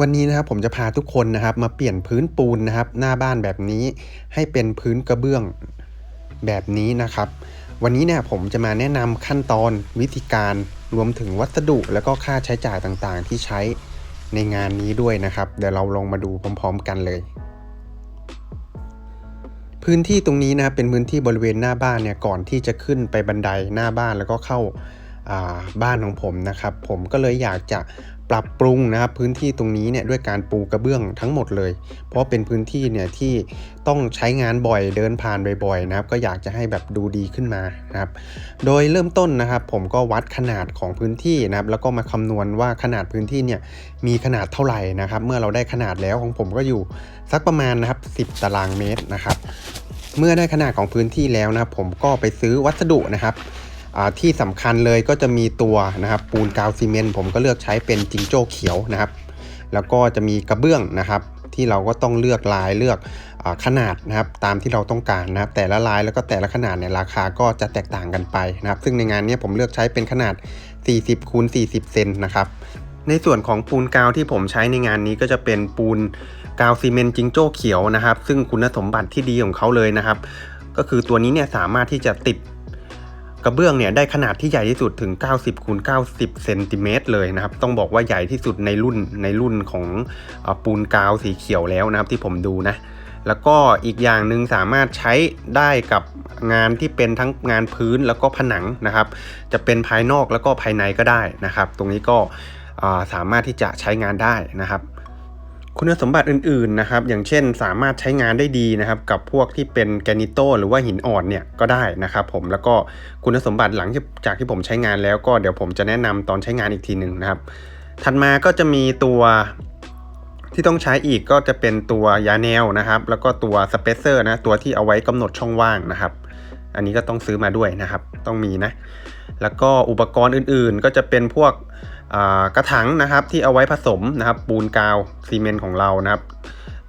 วันนี้นะครับผมจะพาทุกคนนะครับ มาเปลี่ยนพื้นปูนนะครับ หน้าบ้านแบบนี้ให้เป็นพื้นกระเบื้องแบบนี้นะครับ วันนี้เนี่ยผมจะมาแนะนำขั้นตอนวิธีการรวมถึงวัสดุแล้วก็ค่าใช้จ่ายต่างๆ ที่ใช้ในงานนี้ด้วยนะครับ เดี๋ยวเราลองมาดูพร้อม ๆ กันเลย พื้นที่ตรงนี้นะครับเป็นพื้นที่บริเวณหน้าบ้านเนี่ยก่อนที่จะขึ้นไปบันไดหน้าบ้านแล้วก็เข้า บ้านของผมนะครับ ผมก็เลยอยากจะปรับปรุงนะครับพื้นที่ตรงนี้เนี่ยด้วยการปูกระเบื้องทั้งหมดเลย เพราะเป็นพื้นที่เนี่ยที่ต้องใช้งานบ่อยเดินผ่านบ่อยๆนะครับ ก็อยากจะให้แบบดูดีขึ้นมานะครับ โดยเริ่มต้นนะครับ ผมก็วัดขนาดของพื้นที่นะครับ แล้วก็มาคำนวณว่าขนาดพื้นที่เนี่ยมีขนาดเท่าไหร่นะครับ เมื่อเราได้ขนาดแล้วของผมก็อยู่สักประมาณนะครับ 10 ตารางเมตรนะครับ เมื่อได้ขนาดของพื้นที่แล้วนะครับ ผมก็ไปซื้อวัสดุนะครับ ที่สำคัญเลยก็จะมีตัวนะครับปูนกาวซีเมนต์ผมก็เลือกใช้เป็นจิงโจ้เขียวนะครับ แล้วก็จะมีกระเบื้องนะครับที่เราก็ต้องเลือกลายเลือกอขนาดนะครับตามที่เราต้องการนะครับแต่ละลายแล้วก็แต่ละขนาดเนี่ยราคาก็จะแตกต่างกันไปนะครับ ซึ่งในงานนี้ผมเลือกใช้เป็นขนาด 40คูณ40 เซนนะครับในส่วนของปูนกาวที่ผมใช้ในงานนี้ก็จะเป็นปูนกาวซีเมนต์จิงโจ้เขียวนะครับ ซึ่งคุณสมบัติที่ดีของเขาเลยนะครับ ก็คือตัวนี้เนี่ยสามารถที่จะติด กระเบื้องเนี่ยได้ขนาดที่ใหญ่ที่สุดถึง 90คูณ90เซนติเมตรเลยนะครับ ต้องบอกว่าใหญ่ที่สุดในรุ่นในรุ่นของอปูนกาวสีเขียวแล้วนะครับที่ผมดูนะ แล้วก็อีกอย่างหนึ่งสามารถใช้ได้กับงานที่เป็นทั้งงานพื้นแล้วก็ผนังนะครับ จะเป็นภายนอกแล้วก็ภายในก็ได้นะครับ ตรงนี้ก็สามารถที่จะใช้งานได้นะครับ คุณสมบัติอื่นๆนะครับ อย่างเช่นสามารถใช้งานได้ดีนะครับ กับพวกที่เป็นแกนิโตหรือว่าหินอ่อนเนี่ยก็ได้นะครับผมแล้วก็คุณสมบัติหลังจากที่ผมใช้งานแล้วก็เดี๋ยวผมจะแนะนำตอนใช้งานอีกทีหนึ่งนะครับ ถัดมาก็จะมีตัวที่ต้องใช้อีกก็จะเป็นตัวยาแนวนะครับ แล้วก็ตัวสเปเซอร์นะตัวที่เอาไว้กำหนดช่องว่างนะครับ อันนี้ก็ต้องซื้อมาด้วยนะครับ ต้องมีนะ แล้วก็อุปกรณ์อื่นๆ ก็จะเป็นพวก กระถางนะครับที่เอาไว้ผสมนะครับ ปูนกาวซีเมนต์ของเรานะครับ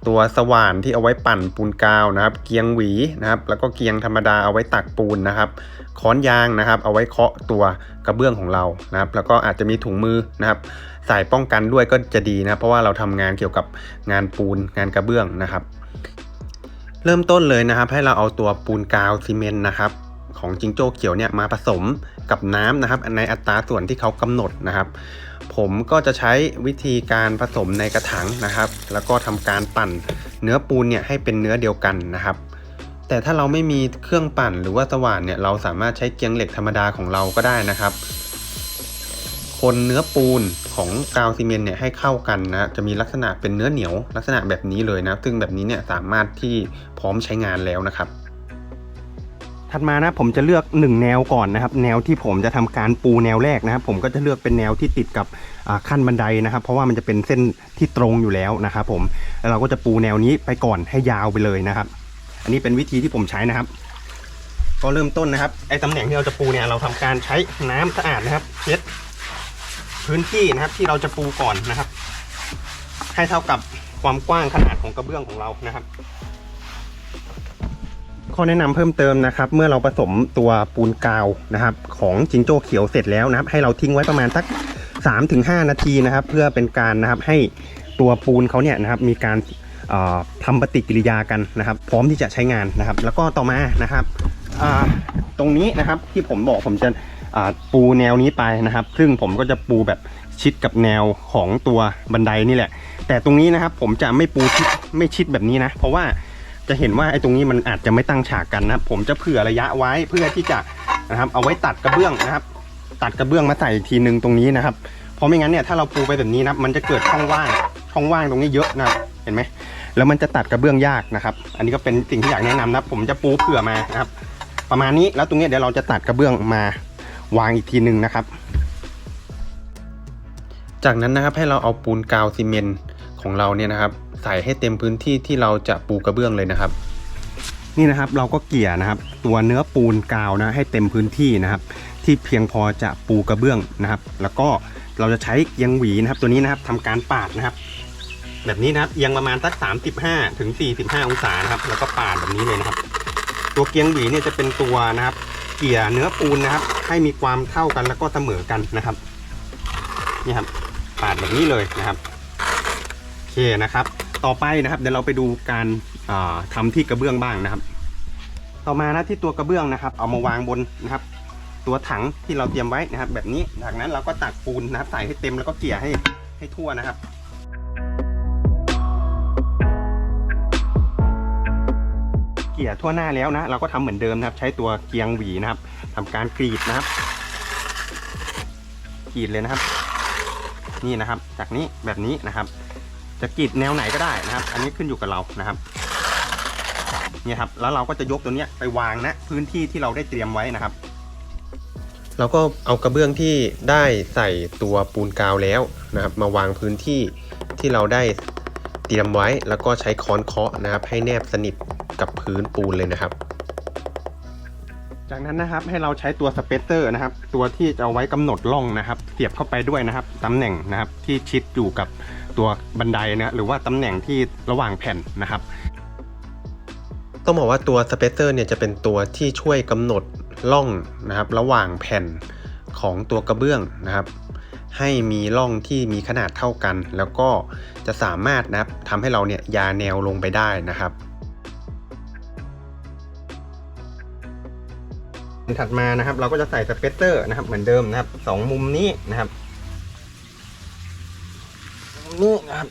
ตัวสว่านที่เอาไว้ปั่นปูนกาวนะครับ เกียงหวีนะครับ แล้วก็เกียงธรรมดาเอาไว้ตักปูนนะครับ ค้อนยางนะครับ เอาไว้เคาะตัวกระเบื้องของเรานะครับ แล้วก็อาจจะมีถุงมือนะครับใส่ป้องกันด้วยก็จะดีนะเพราะว่าเราทำงานเกี่ยวกับงานปูนงานกระเบื้องนะครับ เริ่มต้นเลยนะครับ ให้เราเอาตัวปูนกาวซีเมนต์นะครับ ของจิงโจ้เขียวเนี่ยมาผสมกับน้ำนะครับในอัตราส่วนที่เขากำหนดนะครับ ผมก็จะใช้วิธีการผสมในกระถางนะครับ แล้วก็ทำการปั่นเนื้อปูนเนี่ยให้เป็นเนื้อเดียวกันนะครับ แต่ถ้าเราไม่มีเครื่องปั่นหรือว่าสว่านเนี่ยเราสามารถใช้เกียงเหล็กธรรมดาของเราก็ได้นะครับ คนเนื้อปูนของกาวซีเมนต์เนี่ยให้เข้ากันนะจะมีลักษณะเป็นเนื้อเหนียว ลักษณะแบบนี้เลยนะ ซึ่งแบบนี้เนี่ยสามารถที่พร้อมใช้งานแล้วนะครับ ถัดมานะผมจะเลือก1แนวก่อนนะครับ แนวที่ผมจะทำการปูแนวแรกนะครับ ผมก็จะเลือกเป็นแนวที่ติดกับขั้นบันไดนะครับ เพราะว่ามันจะเป็นเส้นที่ตรงอยู่แล้วนะครับผมแล้วเราก็จะปูแนวนี้ไปก่อนให้ยาวไปเลยนะครับ อันนี้เป็นวิธีที่ผมใช้นะครับ ก็เริ่มต้นนะครับไอ้ตำแหน่งที่เราจะปูเนี่ยเราทำการใช้น้ำสะอาดนะครับเช็ดพื้นที่นะครับที่เราจะปูก่อนนะครับ ให้เท่ากับความกว้างขนาดของกระเบื้องของเรานะครับ ข้อแนะนำเพิ่มเติมนะครับ เมื่อเราผสมตัวปูนกาวนะครับ ของจิงโจ้เขียวเสร็จแล้วนะครับ ให้เราทิ้งไว้ประมาณสัก 3-5 นาทีนะครับ เพื่อเป็นการนะครับให้ตัวปูนเขาเนี่ยนะครับมีการเอ่อทำปฏิกิริยากันนะครับ พร้อมที่จะใช้งานนะครับ แล้วก็ต่อมานะครับอ่าตรงนี้นะครับที่ผมบอกผมจะปูแนวนี้ไปนะครับ ซึ่งผมก็จะปูแบบชิดกับแนวของตัวบันไดนี่แหละ แต่ตรงนี้นะครับผมจะไม่ปูชิดไม่ชิดแบบนี้นะ เพราะว่า จะเห็นว่าไอ้ตรงนี้มันอาจจะไม่ตั้งฉากกันนะผมจะเผื่อระยะไว้เพื่อที่จะนะครับ เอาไว้ตัดกระเบื้องนะครับ ตัดกระเบื้องมาใส่อีกทีหนึ่งตรงนี้นะครับ เพราะไม่งั้นเนี่ยถ้าเราปูไปแบบนี้นะมันจะเกิดช่องว่างช่องว่างตรงนี้เยอะนะเห็นไหมแล้วมันจะตัดกระเบื้องยากนะครับ อันนี้ก็เป็นสิ่งที่อยากแนะนำนะผมจะปูเผื่อมานะครับ ประมาณนี้แล้วตรงนี้เดี๋ยวเราจะตัดกระเบื้องมาวางอีกทีหนึ่งนะครับ จากนั้นนะครับให้เราเอาปูนกาวซีเมนต์ ของเราเนี่ยนะครับ ใส่ให้เต็มพื้นที่ที่เราจะปูกระเบื้องเลยนะครับ นี่นะครับเราก็เกี่ยนะครับ ตัวเนื้อปูนกาวนะให้เต็มพื้นที่นะครับ ที่เพียงพอจะปูกระเบื้องนะครับ แล้วก็เราจะใช้เอียงหวีนะครับ ตัวนี้นะครับทำการปาดนะครับ แบบนี้นะครับเอียงประมาณสัก35ถึง45 องศานะครับ แล้วก็ปาดแบบนี้เลยนะครับ ตัวเกียงหวีเนี่ยจะเป็นตัวนะครับเกี่ยเนื้อปูนนะครับ ให้มีความเท่ากันแล้วก็เสมอกันนะครับนี่ครับปาดแบบนี้เลยนะครับ เคนะครับ ต่อไปนะครับเดี๋ยวเราไปดูการาทำที่กระเบื้องบ้างนะครับ ต่อมานะที่ตัวกระเบื้องนะครับ เอามาวางบนนะครับ ตัวถังที่เราเตรียมไว้นะครับ แบบนี้จากนั้นเราก็ตักปูนนะครับใส่ให้เต็มแล้วก็เกลี่ยให้ให้ทั่วนะครับเกลี่ยทั่วหน้าแล้วนะเราก็ทำเหมือนเดิมนะครับ ใช้ตัวเกียงหวีนะครับทำการกรีดนะครับ กรีดเลยนะครับ นี่นะครับ จากนี้แบบนี้นะครับ จะกรีดแนวไหนก็ได้นะครับ อันนี้ขึ้นอยู่กับเรานะครับเนี่ยครับแล้วเราก็จะยกตัวเนี้ยไปวางนะพื้นที่ที่เราได้เตรียมไว้นะครับ เราก็เอากระเบื้องที่ได้ใส่ตัวปูนกาวแล้วนะครับ มาวางพื้นที่ที่เราได้เตรียมไว้ แล้วก็ใช้ค้อนเคาะนะครับ ให้แนบสนิทกับพื้นปูนเลยนะครับ จากนั้นนะครับให้เราใช้ตัวสเปเตอร์นะครับ ตัวที่จะเอาไว้กำหนดร่องนะครับ เสียบเข้าไปด้วยนะครับตำแหน่งนะครับที่ชิดอยู่กับ ตัวบันไดนะหรือว่าตำแหน่งที่ระหว่างแผ่นนะครับ ต้องบอกว่าตัวสเปซเตอร์เนี่ยจะเป็นตัวที่ช่วยกำหนดร่องนะครับ ระหว่างแผ่นของตัวกระเบื้องนะครับ ให้มีร่องที่มีขนาดเท่ากัน แล้วก็จะสามารถนะครับทำให้เราเนี่ยยาแนวลงไปได้นะครับถัดมานะครับเราก็จะใส่สเปซเตอร์นะครับเหมือนเดิมนะครับสองมุมนี้นะครับ นี่นะครับ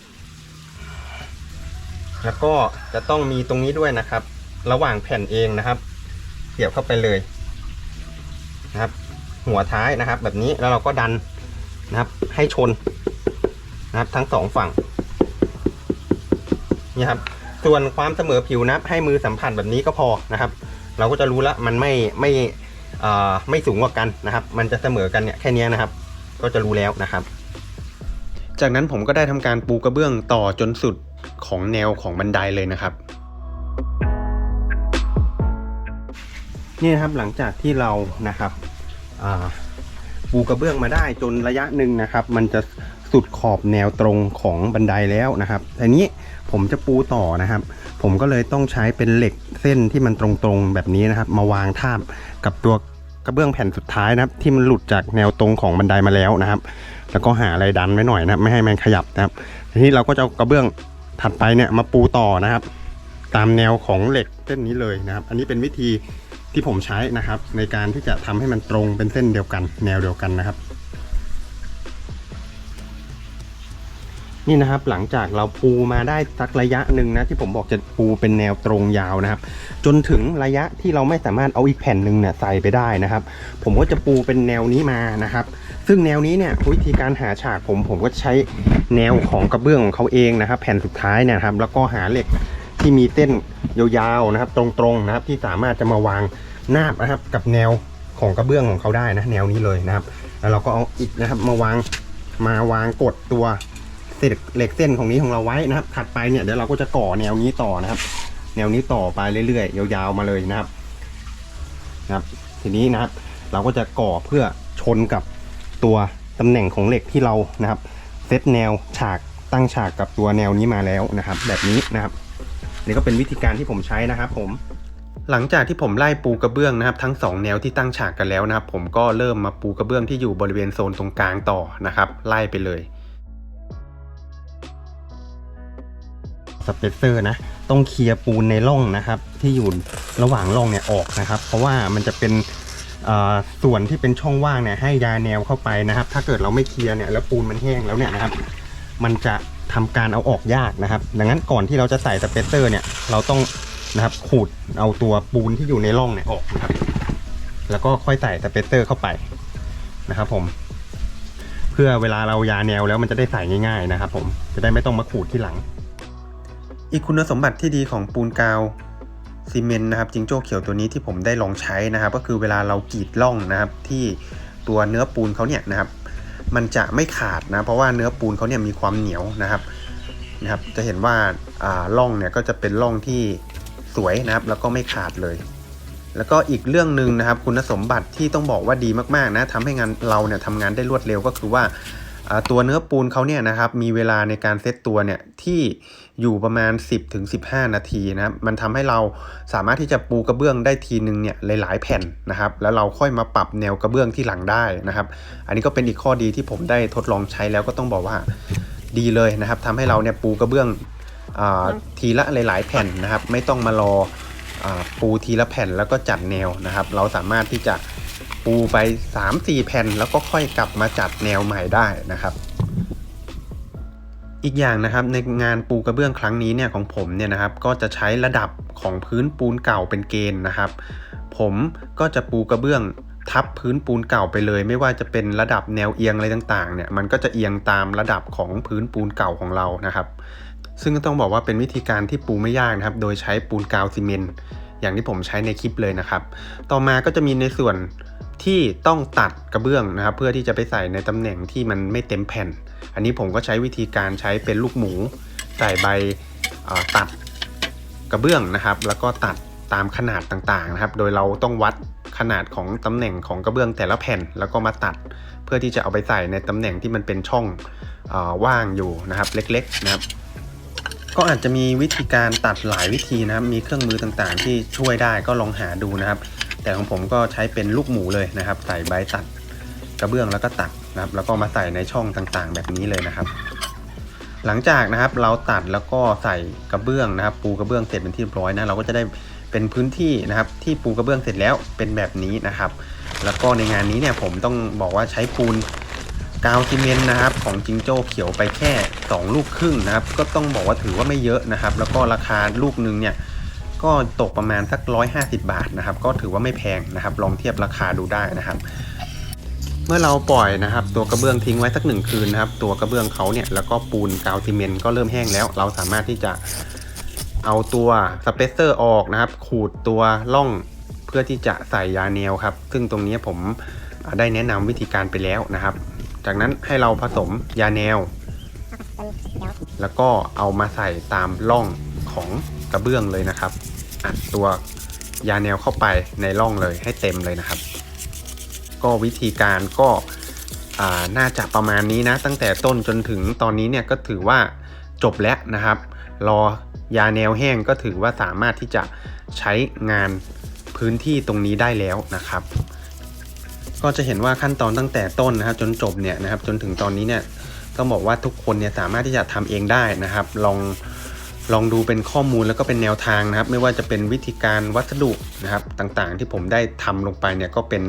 แล้วก็จะต้องมีตรงนี้ด้วยนะครับ ระหว่างแผ่นเองนะครับ เสียบเข้าไปเลยนะครับ หัวท้ายนะครับ แบบนี้แล้วเราก็ดันนะครับ ให้ชนนะครับ ทั้งสองฝั่งนี่ครับ ส่วนความเสมอผิวนะครับ ให้มือสัมผัสแบบนี้ก็พอนะครับ เราก็จะรู้ล้วมันไม่ไม่อ่าไม่สูงกว่ากันนะครับ มันจะเสมอกันเนี่ยแค่นี้นะครับ ก็จะรู้แล้วนะครับ จากนั้นผมก็ได้ทำการปูกระเบื้องต่อจนสุดของแนวของบันไดเลยนะครับนี่นะครับหลังจากที่เรานะครับปูกระเบื้องมาได้จนระยะหนึ่งนะครับ มันจะสุดขอบแนวตรงของบันไดแล้วนะครับทีนี้ผมจะปูต่อนะครับ ผมก็เลยต้องใช้เป็นเหล็กเส้นที่มันตรงๆแบบนี้นะครับ มาวางทาบกับตัวกระเบื้องแผ่นสุดท้ายนะครับ ที่มันหลุดจากแนวตรงของบันไดมาแล้วนะครับ แล้วก็หาอะไรดันไว้หน่อยนะครับไม่ให้มันขยับนะครับทีนี้เราก็จะเอากระเบื้องถัดไปเนี่ยมาปูต่อนะครับ ตามแนวของเหล็กเส้นนี้เลยนะครับ อันนี้เป็นวิธีที่ผมใช้นะครับ ในการที่จะทำให้มันตรงเป็นเส้นเดียวกัน แนวเดียวกันนะครับ นี่นะครับหลังจากเราปูมาได้สักระยะหนึ่งนะที่ผมบอกจะปูเป็นแนวตรงยาวนะครับ จนถึงระยะที่เราไม่สามารถเอาอีกแผ่นหนึ่งเนี่ยใส่ไปได้นะครับ ผมก็จะปูเป็นแนวนี้มานะครับ ซึ่งแนวนี้เนี่ยวิธีการหาฉากผมผมก็ใช้แนวของกระเบื้องของเขาเองนะครับ แผ่นสุดท้ายเนี่ยครับแล้วก็หาเหล็กที่มีเส้นยาวๆนะครับ ตรงๆนะครับ ที่สามารถจะมาวางนาบนะครับ กับแนวของกระเบื้องของเขาได้นะแนวนี้เลยนะครับ แล้วเราก็เอาอิฐนะครับมาวางมาวางกดตัว เศษเหล็กเส้นของนี้ของเราไว้นะครับ ถัดไปเนี่ยเดี๋ยวเราก็จะก่อแนวนี้ต่อนะครับ แนวนี้ต่อไปเรื่อยๆ ยาวๆมาเลยนะครับนะครับ ทีนี้นะครับ เราก็จะก่อเพื่อชนกับตัวตำแหน่งของเหล็กที่เรานะครับ เซตแนวฉากตั้งฉากกับตัวแนวนี้มาแล้วนะครับ แบบนี้นะครับนี่ก็เป็นวิธีการที่ผมใช้นะครับ ผมหลังจากที่ผมไล่ปูกระเบื้องนะครับ ทั้งสองแนวที่ตั้งฉากกันแล้วนะครับ ผมก็เริ่มมาปูกระเบื้องที่อยู่บริเวณโซนตรงกลางต่อนะครับ ไล่ไปเลย สเปเซอร์นะต้องเคลียร์ปูนในร่องนะครับ ที่อยู่ระหว่างร่องเนี่ยออกนะครับ เพราะว่ามันจะเป็นส่วนที่เป็นช่องว่างเนี่ยให้ยาแนวเข้าไปนะครับ ถ้าเกิดเราไม่เคลียร์เนี่ยแล้วปูนมันแห้งแล้วเนี่ยนะครับ มันจะทำการเอาออกยากนะครับ ดังนั้นก่อนที่เราจะใส่สเปเซอร์เนี่ยเราต้องนะครับขูดเอาตัวปูนที่อยู่ในร่องเนี่ยออกนะครับ แล้วก็ค่อยใส่สเปเซอร์เข้าไปนะครับ ผม เพื่อเวลาเรายาแนวแล้วมันจะได้ใส่ง่าย ๆนะครับ ผมจะได้ไม่ต้องมาขูดที่หลัง อีกคุณสมบัติที่ดีของปูนกาวซีเมนต์นะครับจิงโจ้เขียวตัวนี้ที่ผมได้ลองใช้นะครับ ก็คือเวลาเรากรีดร่องนะครับ ที่ตัวเนื้อปูนเขาเนี่ยนะครับ มันจะไม่ขาดนะเพราะว่าเนื้อปูนเขาเนี่ยมีความเหนียวนะครับนะครับ จะเห็นว่าอ่าร่องเนี่ยก็จะเป็นร่องที่สวยนะครับ แล้วก็ไม่ขาดเลย แล้วก็อีกเรื่องหนึ่งนะครับ คุณสมบัติที่ต้องบอกว่าดีมากๆนะทำให้งานเราเนี่ยทำงานได้รวดเร็วก็คือว่าอ่า ตัวเนื้อปูนเขาเนี่ยนะครับมีเวลาในการเซตตัวเนี่ยที่อยู่ประมาณ 10ถึงนาทีนะครับมันทำให้เราสามารถที่จะปูกระเบื้องได้ทีนึงเนี่ยหลายๆแผ่นนะครับ แล้วเราค่อยมาปรับแนวกระเบื้องที่หลังได้นะครับ อันนี้ก็เป็นอีกข้อดีที่ผมได้ทดลองใช้แล้วก็ต้องบอกว่าดีเลยนะครับทำให้เราเนี่ยปูกระเบื้องอทีละหลาย ๆ แผ่นนะครับ ไม่ต้องมารออปูทีละแผ่นแล้วก็จัดแนวนะครับ เราสามารถที่จะ ปูไป 3-4 แผ่นแล้วก็ค่อยกลับมาจัดแนวใหม่ได้นะครับอีกอย่างนะครับในงานปูกระเบื้องครั้งนี้เนี่ยของผมเนี่ยนะครับก็จะใช้ระดับของพื้นปูนเก่าเป็นเกณฑ์นะครับ ผมก็จะปูกระเบื้องทับพื้นปูนเก่าไปเลย ไม่ว่าจะเป็นระดับแนวเอียงอะไรต่างๆเนี่ยมันก็จะเอียงตามระดับของพื้นปูนเก่าของเรานะครับ ซึ่งก็ต้องบอกว่าเป็นวิธีการที่ปูไม่ยากนะครับ โดยใช้ปูนกาวซีเมนต์อย่างที่ผมใช้ในคลิปเลยนะครับ ต่อมาก็จะมีในส่วน ที่ต้องตัดกระเบื้องนะครับ เพื่อที่จะไปใส่ในตำแหน่งที่มันไม่เต็มแผ่น อันนี้ผมก็ใช้วิธีการใช้เป็นลูกหมู ใส่ใบตัดกระเบื้องนะครับ แล้วก็ตัดตามขนาดต่างๆนะครับ โดยเราต้องวัดขนาดของตำแหน่งของกระเบื้องแต่ละแผ่นแล้วก็มาตัด เพื่อที่จะเอาไปใส่ในตำแหน่งที่มันเป็นช่องอว่างอยู่นะครับ เล็กๆนะครับ ก็อาจจะมีวิธีการตัดหลายวิธีนะครับ มีเครื่องมือต่างๆ ที่ช่วยได้ก็ลองหาดูนะครับ แต่ของผมก็ใช้เป็นลูกหมูเลยนะครับ ใส่ใบตัดกระเบื้องแล้วก็ตัดนะครับ แล้วก็มาใส่ในช่องต่างๆ แบบนี้เลยนะครับ หลังจากนะครับเราตัดแล้วก็ใส่กระเบื้องนะครับ ปูกระเบื้องเสร็จเป็นที่เรียบร้อยนะเราก็จะได้เป็นพื้นที่นะครับ ที่ปูกระเบื้องเสร็จแล้วเป็นแบบนี้นะครับ แล้วก็ในงานนี้เนี่ยผมต้องบอกว่าใช้ปูนกาวซีเมนต์นะครับของจิงโจ้เขียวไปแค่ 2 ลูกครึ่งนะครับ ก็ต้องบอกว่าถือว่าไม่เยอะนะครับ แล้วก็ราคาลูกหนึงเนี่ย ก็ตกประมาณสัก 150 บาทนะครับ ก็ถือว่าไม่แพงนะครับ ลองเทียบราคาดูได้นะครับ เมื่อเราปล่อยนะครับ ตัวกระเบื้องทิ้งไว้สักหนึ่งคืนนะครับ ตัวกระเบื้องเขาเนี่ยแล้วก็ปูนกาวซีเมนต์ก็เริ่มแห้งแล้ว เราสามารถที่จะเอาตัวสเปซเซอร์ออกนะครับ ขูดตัวล่องเพื่อที่จะใส่ยาแนวครับ ซึ่งตรงนี้ผมได้แนะนำวิธีการไปแล้วนะครับ จากนั้นให้เราผสมยาแนว แล้วก็เอามาใส่ตามร่องของกระเบื้องเลยนะครับ อัดตัวยาแนวเข้าไปในร่องเลยให้เต็มเลยนะครับ ก็วิธีการก็อ่าน่าจะประมาณนี้นะ ตั้งแต่ต้นจนถึงตอนนี้เนี่ยก็ถือว่าจบแล้วนะครับ รอยาแนวแห้งก็ถือว่าสามารถที่จะใช้งานพื้นที่ตรงนี้ได้แล้วนะครับ ก็จะเห็นว่าขั้นตอนตั้งแต่ต้นนะครับ จนจบเนี่ยนะครับ จนถึงตอนนี้เนี่ยต้องบอกว่าทุกคนเนี่ยสามารถที่จะทำเองได้นะครับ ลอง ลองดูเป็นข้อมูลแล้วก็เป็นแนวทางนะครับ ไม่ว่าจะเป็นวิธีการวัสดุนะครับต่างๆ ที่ผมได้ทำลงไปเนี่ยก็เป็น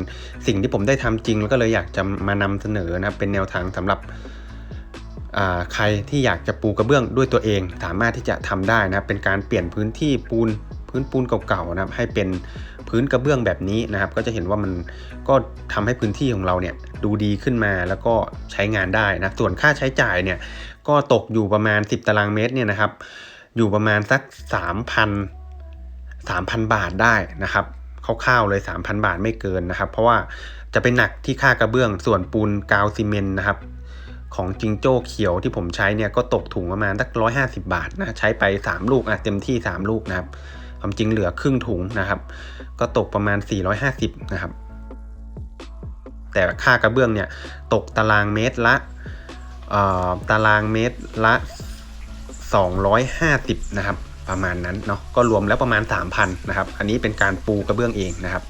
สิ่งที่ผมได้ทำจริง แล้วก็เลยอยากจะมานำเสนอนะครับเป็นแนวทางสำหรับใครที่อยากจะปูกระเบื้องด้วยตัวเอง สามารถที่จะทำได้นะครับ เป็นการเปลี่ยนพื้นที่ปูนพื้นปูนเก่าๆนะครับ ให้เป็นพื้นกระเบื้องแบบนี้นะครับ ก็จะเห็นว่ามันก็ทำให้พื้นที่ของเราเนี่ยดูดีขึ้นมาแล้วก็ใช้งานได้นะส่วนค่าใช้จ่ายเนี่ยก็ตกอยู่ประมาณ 10 ตารางเมตรเนี่ยนะครับ อยู่ประมาณสัก 3,000 3,000 บาทได้นะครับคร่าวๆเลย 3,000 บาทไม่เกินนะครับ เพราะว่าจะเป็นหนักที่ค่ากระเบื้องส่วนปูนกาวซีเมนต์นะครับ ของจิงโจ้เขียวที่ผมใช้เนี่ยก็ตกถุงประมาณสัก150บาทนะใช้ไป3ลูกอะเต็มที่3ลูกนะครับความจริงเหลือครึ่งถุงนะครับ ก็ตกประมาณ450นะครับ แต่ค่ากระเบื้องเนี่ยตกตารางเมตรละเอ่อตารางเมตรละ 250 นะครับ ประมาณนั้นเนาะก็รวมแล้วประมาณ 3,000 นะครับ อันนี้เป็นการปูกระเบื้องเองนะครับ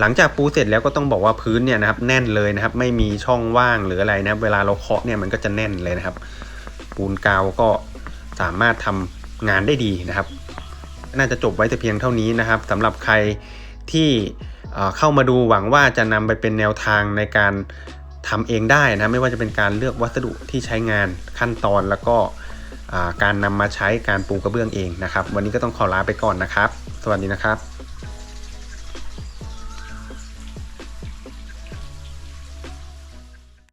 หลังจากปูเสร็จแล้วก็ต้องบอกว่าพื้นเนี่ยนะครับแน่นเลยนะครับ ไม่มีช่องว่างหรืออะไรนะเวลาเราเคาะเนี่ยมันก็จะแน่นเลยนะครับ ปูนกาวก็สามารถทำงานได้ดีนะครับ น่าจะจบไว้แต่เพียงเท่านี้นะครับสำหรับใครที่เข้ามาดูหวังว่าจะนำไปเป็นแนวทางในการทำเองได้นะไม่ว่าจะเป็นการเลือกวัสดุที่ใช้งานขั้นตอนแล้วก็ การนำมาใช้การปูกระเบื้องเองนะครับ วันนี้ก็ต้องขอลาไปก่อนนะครับ สวัสดีนะครับ